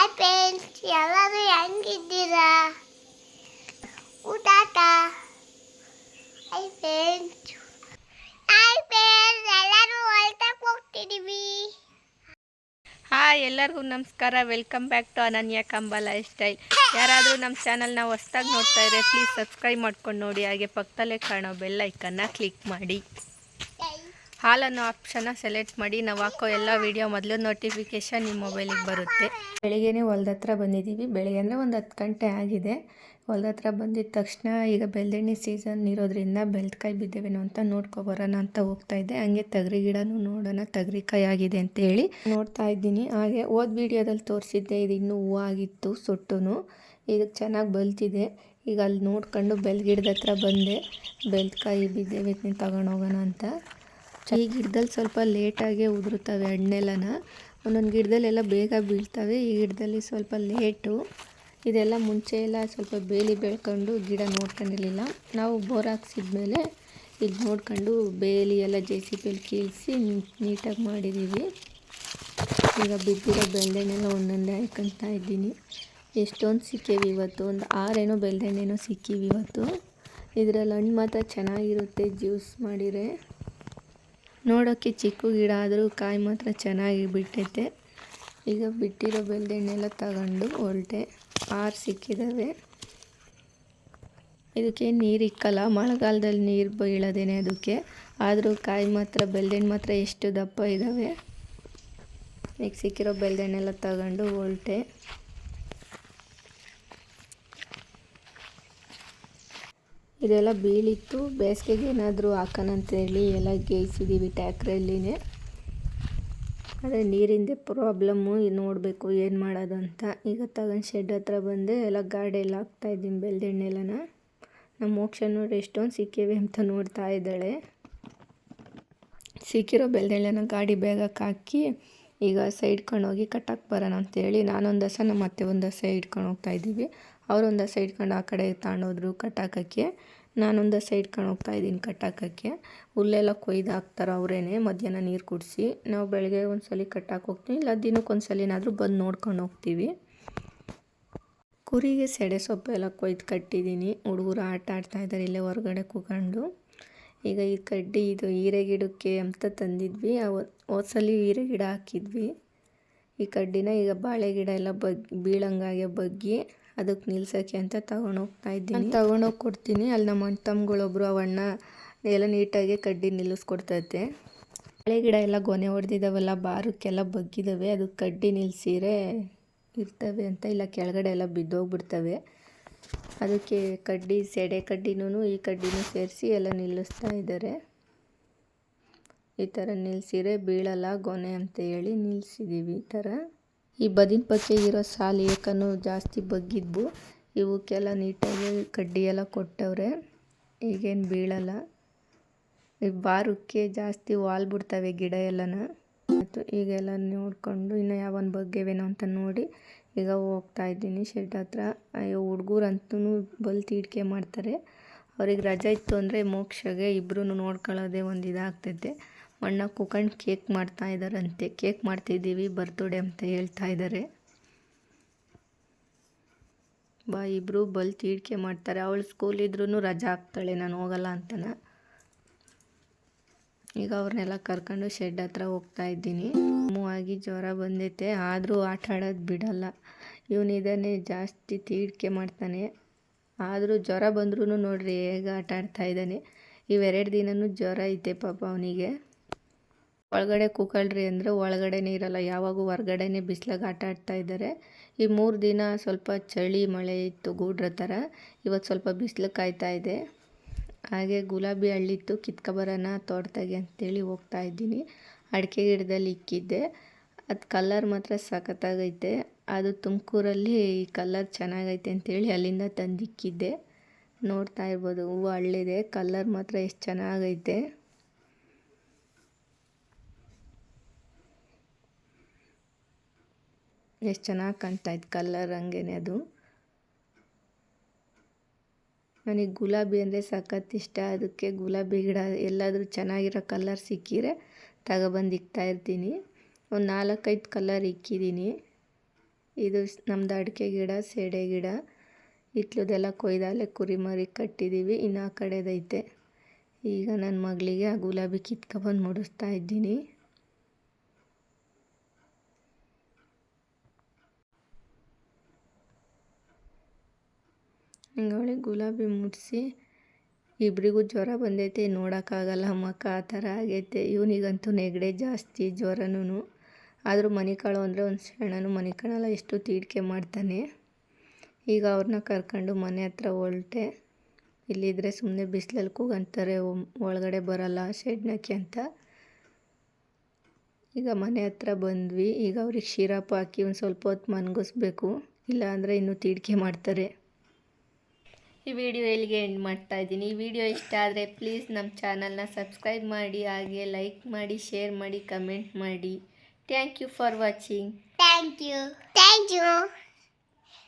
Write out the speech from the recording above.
Hi friends ಎಲ್ಲರೂ ಹೆಂಗಿದ್ದೀರಾ? ಊಟ hi friends hi friends ಎಲ್ಲರೂ ಹೊಲ್ತಕ್ಕೆ ಹೋಗ್ತಿದ್ದೀವಿ ಹಾಯ್, ಎಲ್ಲರಿಗೂ ನಮಸ್ಕಾರ. Welcome back to Ananya Kambala style ಯಾರಾದರೂ ನಮ್ಮ ಚಾನಲ್ನ ಹೊಸ್ದಾಗಿ ನೋಡ್ತಾ ಇದ್ರೆ ಪ್ಲೀಸ್ ಸಬ್ಸ್ಕ್ರೈಬ್ ಮಾಡ್ಕೊಂಡು ನೋಡಿ. ಹಾಗೆ ಪಕ್ಕದಲ್ಲೇ ಕಾಣೋ ಬೆಲ್ ಐಕನ್ನ ಕ್ಲಿಕ್ ಮಾಡಿ. ಹಾಲನ್ನು ಆಪ್ಷನ್ನ ಸೆಲೆಕ್ಟ್ ಮಾಡಿ ನಾವು ಹಾಕೋ ಎಲ್ಲ ವೀಡಿಯೋ ಮೊದಲು ನೋಟಿಫಿಕೇಷನ್ ನಿಮ್ಮ ಮೊಬೈಲಿಗೆ ಬರುತ್ತೆ. ಬೆಳಿಗ್ಗೆನೇ ಹೊಲ್ದ ಹತ್ರ ಬಂದಿದ್ದೀವಿ. ಬೆಳಿಗ್ಗೆ ಅಂದರೆ ಒಂದು ಹತ್ತು ಗಂಟೆ ಆಗಿದೆ. ಹೊಲ್ದ ಹತ್ರ ಬಂದಿದ ತಕ್ಷಣ ಈಗ ಬೆಳ್ದೆಣ್ಣೆ ಸೀಸನ್ ಇರೋದ್ರಿಂದ ಬೆಳ್ದಕಾಯಿ ಬಿದ್ದೇವೇನೋ ಅಂತ ನೋಡ್ಕೊಬರೋಣ ಅಂತ ಹೋಗ್ತಾ ಇದ್ದೆ. ಹಂಗೆ ತಗರಿ ಗಿಡನೂ ನೋಡೋಣ ತಗರಿಕಾಯಿ ಆಗಿದೆ ಅಂತ ಹೇಳಿ ನೋಡ್ತಾ ಇದ್ದೀನಿ. ಹಾಗೆ ಓದ್ ವಿಡಿಯೋದಲ್ಲಿ ತೋರಿಸಿದ್ದೆ, ಇದು ಇನ್ನೂ ಹೂವು ಆಗಿತ್ತು ಸೊಟ್ಟುನು. ಇದಕ್ಕೆ ಚೆನ್ನಾಗಿ ಬಲ್ತಿದೆ. ಈಗ ಅಲ್ಲಿ ನೋಡ್ಕೊಂಡು ಬೆಲ್ಗಿಡದ ಹತ್ರ ಬಂದೆ. ಬೆಳ್ದಕಾಯಿ ಬಿದ್ದೇವೆ ತಗೊಂಡೋಗೋಣ ಅಂತ. ಈ ಗಿಡದಲ್ಲಿ ಸ್ವಲ್ಪ ಲೇಟಾಗೆ ಉದುರುತ್ತವೆ ಹಣ್ಣೆಲ್ಲನ ಒಂದೊಂದು ಗಿಡದಲ್ಲೆಲ್ಲ ಬೇಗ ಬೀಳ್ತವೆ. ಈ ಗಿಡದಲ್ಲಿ ಸ್ವಲ್ಪ ಲೇಟು. ಇದೆಲ್ಲ ಮುಂಚೆ ಎಲ್ಲ ಸ್ವಲ್ಪ ಬೇಲಿ ಬೆಳ್ಕೊಂಡು ಗಿಡ ನೋಡ್ಕೊಂಡಿರಲಿಲ್ಲ. ನಾವು ಬೋರ್ ಹಾಕ್ಸಿದ್ಮೇಲೆ ಇದು ನೋಡ್ಕೊಂಡು ಬೇಲಿ ಎಲ್ಲ ಜೆ ಸಿ ಬಿಲಿ ಕೀಳಿಸಿ ನೀಟಾಗಿ ಮಾಡಿದ್ದೀವಿ. ಈಗ ಬಿದ್ದಿರೋ ಬೆಳ್ಳೆಣ್ಣೆಲ್ಲ ಒಂದೊಂದೇ ಹಾಯ್ಕೊತಾ ಇದ್ದೀನಿ. ಎಷ್ಟೊಂದು ಸಿಕ್ಕೇವಿ ಇವತ್ತು. ಒಂದು ಆರೇನೋ ಬೆಳ್ಳೆಣ್ಣೆನೋ ಸಿಕ್ಕೀವಿ ಇವತ್ತು. ಇದರಲ್ಲಿ ಹಣ್ಣು ಮಾತ್ರ ಚೆನ್ನಾಗಿರುತ್ತೆ ಜ್ಯೂಸ್ ಮಾಡಿದರೆ. ನೋಡೋಕ್ಕೆ ಚಿಕ್ಕ ಗಿಡ ಆದರೂ ಕಾಯಿ ಮಾತ್ರ ಚೆನ್ನಾಗಿ ಬಿಟ್ಟೈತೆ ಈಗ ಬಿಟ್ಟಿರೋ ಬೆಳ್ದೆಣ್ಣೆಲ್ಲ ತಗೊಂಡು ಹೊರಟೆ ಆರು ಸಿಕ್ಕಿದ್ದಾವೆ ಇದಕ್ಕೆ ನೀರು ಇಕ್ಕಲ್ಲ, ಮಳೆಗಾಲದಲ್ಲಿ ನೀರು ಬೀಳೋದೇನೆ ಅದಕ್ಕೆ. ಆದರೂ ಕಾಯಿ ಮಾತ್ರ, ಬೆಳ್ದೆಣ್ಣೆ ಮಾತ್ರ ಎಷ್ಟು ದಪ್ಪ ಇದ್ದಾವೆ ಈಗ ಸಿಕ್ಕಿರೋ ಬೆಳ್ದೆಣ್ಣೆಲ್ಲ ತಗೊಂಡು ಹೊರಟೆ ಇದೆಲ್ಲ ಬೀಳಿತ್ತು. ಬೇಸಿಗೆಗೆ ಏನಾದರೂ ಹಾಕೋಣಂತೇಳಿ ಎಲ್ಲ ಗೇಯಿಸಿದ್ದೀವಿ ಟ್ಯಾಕ್ರಲ್ಲಿನೇ ಅದೇ ನೀರಿಂದೆ ಪ್ರಾಬ್ಲಮ್ಮು ನೋಡಬೇಕು ಏನು ಮಾಡೋದು ಅಂತ. ಈಗ ತಗೊಂಡು ಶೆಡ್ ಹತ್ರ ಬಂದೆ, ಎಲ್ಲ ಗಾಡೆಲ್ಲ ಹಾಕ್ತಾಯಿದ್ದೀನಿ ಬೆಳ್ದೆಣ್ಣೆಲ್ಲನ ನಮ್ಮ ಮೋಕ್ಷ ನೋಡಿ ಎಷ್ಟೊಂದು ಸಿಕ್ಕಿವೆ ಅಂತ ನೋಡ್ತಾ ಇದ್ದಾಳೆ. ಸಿಕ್ಕಿರೋ ಬೆಳ್ದೆಣ್ಣೆನ ಗಾಡಿ ಬೇಗಕ್ಕೆ ಹಾಕಿ ಈಗ ಸೈಡ್ ಹೋಗಿ ಕಟ್ಟಕ್ಕೆ ಬರೋಣ ಅಂತೇಳಿ ನಾನೊಂದು ದಸ ನಮ್ಮ ಅತ್ತೆ ಒಂದು ದಸ ಇಟ್ಕೊಂಡು ಹೋಗ್ತಾ ಇದ್ದೀವಿ. ಅವರೊಂದು ಸೈಡ್ ಕಂಡು ಆ ಕಡೆ ತಗೊಂಡೋದ್ರು ಕಟ್ಟಾಕಕ್ಕೆ. ನಾನೊಂದು ಸೈಡ್ ಇಟ್ಕೊಂಡು ಹೋಗ್ತಾ ಇದ್ದೀನಿ ಕಟ್ಟಾಕಕ್ಕೆ. ಹುಲ್ಲೆಲ್ಲ ಕೊಯ್ದು ಹಾಕ್ತಾರೆ ಅವರೇನೆ, ಮಧ್ಯಾಹ್ನ ನೀರು ಕುಡಿಸಿ. ನಾವು ಬೆಳಗ್ಗೆ ಒಂದು ಸಲ ಹೋಗ್ತೀನಿ ಹೋಗ್ತೀವಿ, ಇಲ್ಲ ದಿನಕ್ಕೆ ಒಂದು ಸಲಿನಾದರೂ ಬಂದು ನೋಡ್ಕೊಂಡು ಹೋಗ್ತೀವಿ. ಕುರಿಗೆ ಸೆಡೆ ಸೊಪ್ಪೆಲ್ಲ ಕೊಯ್ದು ಕಟ್ಟಿದ್ದೀನಿ. ಹುಡುಗರು ಆಟ ಆಡ್ತಾ ಇದ್ದಾರೆ ಇಲ್ಲೇ ಹೊರಗಡೆ ಕೂಕೊಂಡು ಈಗ ಈ ಕಡ್ಡಿ ಇದು ಹೀರೆ ಗಿಡಕ್ಕೆ ಅಂತ ತಂದಿದ್ವಿ. ಹೋದ ಸಲ ಹೀರೆ ಗಿಡ ಹಾಕಿದ್ವಿ. ಈ ಕಡ್ಡಿನ ಈಗ ಬಾಳೆ ಗಿಡ ಎಲ್ಲ ಬಗ್, ಬೀಳಂಗಾಗೆ ಬಗ್ಗಿ ಅದಕ್ಕೆ ನಿಲ್ಸೋಕ್ಕೆ ಅಂತ ತಗೊಂಡೋಗ್ತಾ ಇದ್ದೀನಿ. ತಗೊಂಡೋಗಿ ಕೊಡ್ತೀನಿ. ಅಲ್ಲಿ ನಮ್ಮ ಅಣ್ಣ ತಮ್ಮಗಳೊಬ್ಬರು ಅವಣ್ಣ ಎಲ್ಲ ನೀಟಾಗಿ ಕಡ್ಡಿ ನಿಲ್ಲಿಸ್ಕೊಡ್ತೈತೆ. ಹಳೆ ಗಿಡ ಎಲ್ಲ ಗೊನೆ ಹೊಡೆದಿದ್ದಾವಲ್ಲ ಬಾರಕ್ಕೆಲ್ಲ ಬಗ್ಗಿದ್ದಾವೆ ಅದು ಕಡ್ಡಿ ನಿಲ್ಲಿಸಿರೆ ಇರ್ತವೆ ಅಂತ ಇಲ್ಲ ಕೆಳಗಡೆ ಎಲ್ಲ ಬಿದ್ದೋಗ್ಬಿಡ್ತವೆ. ಅದಕ್ಕೆ ಕಡ್ಡಿ, ಸೆಡೆ ಕಡ್ಡಿನೂ ಈ ಕಡ್ಡಿನೂ ಸೇರಿಸಿ ಎಲ್ಲ ನಿಲ್ಲಿಸ್ತಾ ಇದ್ದಾರೆ. ಈ ಥರ ನಿಲ್ಲಿಸಿರೆ ಬೀಳಲ್ಲ ಗೊನೆ ಅಂತ ಹೇಳಿ ನಿಲ್ಲಿಸಿದ್ದೀವಿ ಈ ಥರ. ಈ ಬದಿನ ಇರೋ ಸಾಲು ಏಕನು ಜಾಸ್ತಿ ಬಗ್ಗಿದ್ವು. ಇವಕ್ಕೆಲ್ಲ ನೀಟಾಗಿ ಕಡ್ಡಿ ಎಲ್ಲ ಕೊಟ್ಟವ್ರೆ. ಈಗೇನು ಬೀಳಲ್ಲ. ಈ ಬಾರುಕ್ಕೆ ಜಾಸ್ತಿ ವಾಲ್ ಬಿಡ್ತವೆ ಗಿಡ ಎಲ್ಲನ. ಮತ್ತು ಈಗೆಲ್ಲ ನೋಡಿಕೊಂಡು ಇನ್ನು ಯಾವನ್ ಬಗ್ಗೆವೇನೋ ಅಂತ ನೋಡಿ. ಈಗ ಹೋಗ್ತಾ ಇದ್ದೀನಿ ಶೆಡ್ ಹತ್ರ. ಅಯ್ಯೋ ಹುಡುಗರಂತೂ ಬಲ್ ತೀಡಿಕೆ ಮಾಡ್ತಾರೆ. ಅವ್ರಿಗೆ ರಜೆ ಇತ್ತು ಅಂದರೆ ಮೋಕ್ಷಗೆ ಇಬ್ಬರೂ ನೋಡ್ಕೊಳ್ಳೋದೇ ಒಂದು ಇದಾಗ್ತೈತೆ. ಅಣ್ಣ ಕೂಕೊಂಡು ಕೇಕ್ ಮಾಡ್ತಾ ಇದ್ದಾರಂತೆ. ಕೇಕ್ ಮಾಡ್ತಿದ್ದೀವಿ, ಬರ್ತ್ಡೇ ಅಂತ ಹೇಳ್ತಾ ಇದ್ದಾರೆ. ಬಾ ಇಬ್ಬರು ಬಲ್ ತೀಡ್ಕೆ ಮಾಡ್ತಾರೆ. ಅವಳು ಸ್ಕೂಲ್ ಇದ್ರೂ ರಜಾ ಹಾಕ್ತಾಳೆ, ನಾನು ಹೋಗಲ್ಲ ಅಂತನ. ಈಗ ಅವ್ರನ್ನೆಲ್ಲ ಕರ್ಕೊಂಡು ಶೆಡ್ ಹತ್ರ ಹೋಗ್ತಾ ಇದ್ದೀನಿ. ಆಗಿ ಜ್ವರ ಬಂದೈತೆ, ಆದರೂ ಆಟ ಆಡೋದು ಬಿಡಲ್ಲ. ಇವನಿದ್ದಾನೆ ಜಾಸ್ತಿ ತೀಡ್ಕೆ ಮಾಡ್ತಾನೆ. ಆದರೂ ಜ್ವರ ಬಂದ್ರೂ ನೋಡ್ರಿ, ಹೇಗೆ ಆಟ ಆಡ್ತಾ ಇದ್ದಾನೆ. ಇವೆರಡು ದಿನವೂ ಜ್ವರ ಐತೆ ಪಾಪ ಅವನಿಗೆ. ಒಳಗಡೆ ಕೂಕಳ್ರಿ ಅಂದರೆ ಒಳಗಡೆನೇ ಇರಲ್ಲ, ಯಾವಾಗೂ ಹೊರ್ಗಡೆನೇ ಬಿಸ್ಲಾಗ ಆಟ ಆಡ್ತಾ ಇದ್ದಾರೆ. ಈ ಮೂರು ದಿನ ಸ್ವಲ್ಪ ಚಳಿ, ಮಳೆ ಇತ್ತು ಗೂಡ್ರ ಥರ. ಇವತ್ತು ಸ್ವಲ್ಪ ಬಿಸಿಲು ಕಾಯ್ತಾ ಇದೆ. ಹಾಗೆ ಗುಲಾಬಿ ಹಳ್ಳಿತ್ತು ಕಿತ್ಕೊಬರೋಣ ತೋಟದಾಗೆ ಅಂತೇಳಿ ಹೋಗ್ತಾ ಇದ್ದೀನಿ. ಅಡಿಕೆ ಗಿಡದಲ್ಲಿ ಇಕ್ಕಿದ್ದೆ. ಅದು ಕಲ್ಲರ್ ಮಾತ್ರ ಸಖತ್ತಾಗೈತೆ. ಅದು ತುಮಕೂರಲ್ಲಿ ಈ ಕಲ್ಲರ್ ಚೆನ್ನಾಗೈತೆ ಅಂತೇಳಿ ಅಲ್ಲಿಂದ ತಂದಿಕ್ಕಿದ್ದೆ. ನೋಡ್ತಾ ಇರ್ಬೋದು, ಹೂವು ಹಳ್ಳಿದೆ, ಕಲ್ಲರ್ ಮಾತ್ರ ಎಷ್ಟು ಚೆನ್ನಾಗೈತೆ. ಎಷ್ಟು ಚೆನ್ನಾಗಿ ಕಾಣ್ತಾ ಇತ್ತು ಕಲ್ಲರ್ ಹಂಗೇನೆ ಅದು. ನನಗೆ ಗುಲಾಬಿ ಅಂದರೆ ಸಖತ್ ಇಷ್ಟ. ಅದಕ್ಕೆ ಗುಲಾಬಿ ಗಿಡ ಎಲ್ಲಾದರೂ ಚೆನ್ನಾಗಿರೋ ಕಲ್ಲರ್ ಸಿಕ್ಕಿದ್ರೆ ತಗೊಬಂದು ಇಕ್ತಾ ಇರ್ತೀನಿ. ಒಂದು ನಾಲ್ಕೈದು ಕಲ್ಲರ್ ಇಕ್ಕಿದ್ದೀನಿ ಇದು ನಮ್ಮದು ಅಡಿಕೆ ಗಿಡ, ಸೇಡೆ ಗಿಡ. ಹಿತ್ಲದೆಲ್ಲ ಕೊಯ್ದಾಲೆ ಕುರಿಮರಿ ಕಟ್ಟಿದ್ದೀವಿ ಇನ್ನು ಆ ಕಡೆದೈತೆ. ಈಗ ನನ್ನ ಮಗಳಿಗೆ ಆ ಗುಲಾಬಿ ಕಿತ್ಕೊಬಂದು ಮುಡಿಸ್ತಾ ಇದ್ದೀನಿ. ಹಿಂಗವಳಿ ಗುಲಾಬಿ ಮುಡಿಸಿ ಇಬ್ಬರಿಗೂ ಜ್ವರ ಬಂದೈತೆ, ನೋಡೋಕ್ಕಾಗಲ್ಲ ಮಕ್ಕ, ಆ ಥರ ಆಗೈತೆ. ಇವನಿಗಂತೂ ನೆಗಡೆ ಜಾಸ್ತಿ ಜ್ವರನೂ ಆದರೂ ಮನೆ ಕಾಳು ಅಂದರೆ ಒಂದು ಕ್ಷಣನೂ ಮನೆ ಕಾಣಲ್ಲ ಎಷ್ಟು ತೀಡಿಕೆ ಮಾಡ್ತಾನೆ. ಈಗ ಅವ್ರನ್ನ ಕರ್ಕೊಂಡು ಮನೆ ಹತ್ರ ಹೊರಟೆ. ಇಲ್ಲಿದ್ದರೆ ಸುಮ್ಮನೆ ಬಿಸಿಲಲ್ಲಿ ಕೂಗಂತಾರೆ ಒಳಗಡೆ ಬರಲ್ಲ ಶೆಡ್ನಕ್ಕೆ ಅಂತ. ಈಗ ಮನೆ ಹತ್ರ ಬಂದ್ವಿ. ಈಗ ಅವ್ರಿಗೆ ಶಿರಪ್ ಹಾಕಿ ಒಂದು ಸ್ವಲ್ಪ ಹೊತ್ತು ಮನ್ಗಿಸ್ಬೇಕು. ಇಲ್ಲ ಅಂದರೆ ಇನ್ನೂ ತೀಡಿಕೆ ಮಾಡ್ತಾರೆ. ಈ ವಿಡಿಯೋ ಇಲ್ಲಿಗೆ ಎಂಡ್ ಮಾಡ್ತಾ ಇದ್ದೀನಿ? ಈ ವಿಡಿಯೋ ಇಷ್ಟ ಆದರೆ ಪ್ಲೀಸ್ ನಮ್ಮ ಚಾನಲ್ನ ಸಬ್ಸ್ಕ್ರೈಬ್ ಮಾಡಿ, ಹಾಗೆ ಲೈಕ್ ಮಾಡಿ ಶೇರ್ ಮಾಡಿ ಕಮೆಂಟ್ ಮಾಡಿ. Thank you for watching thank you thank you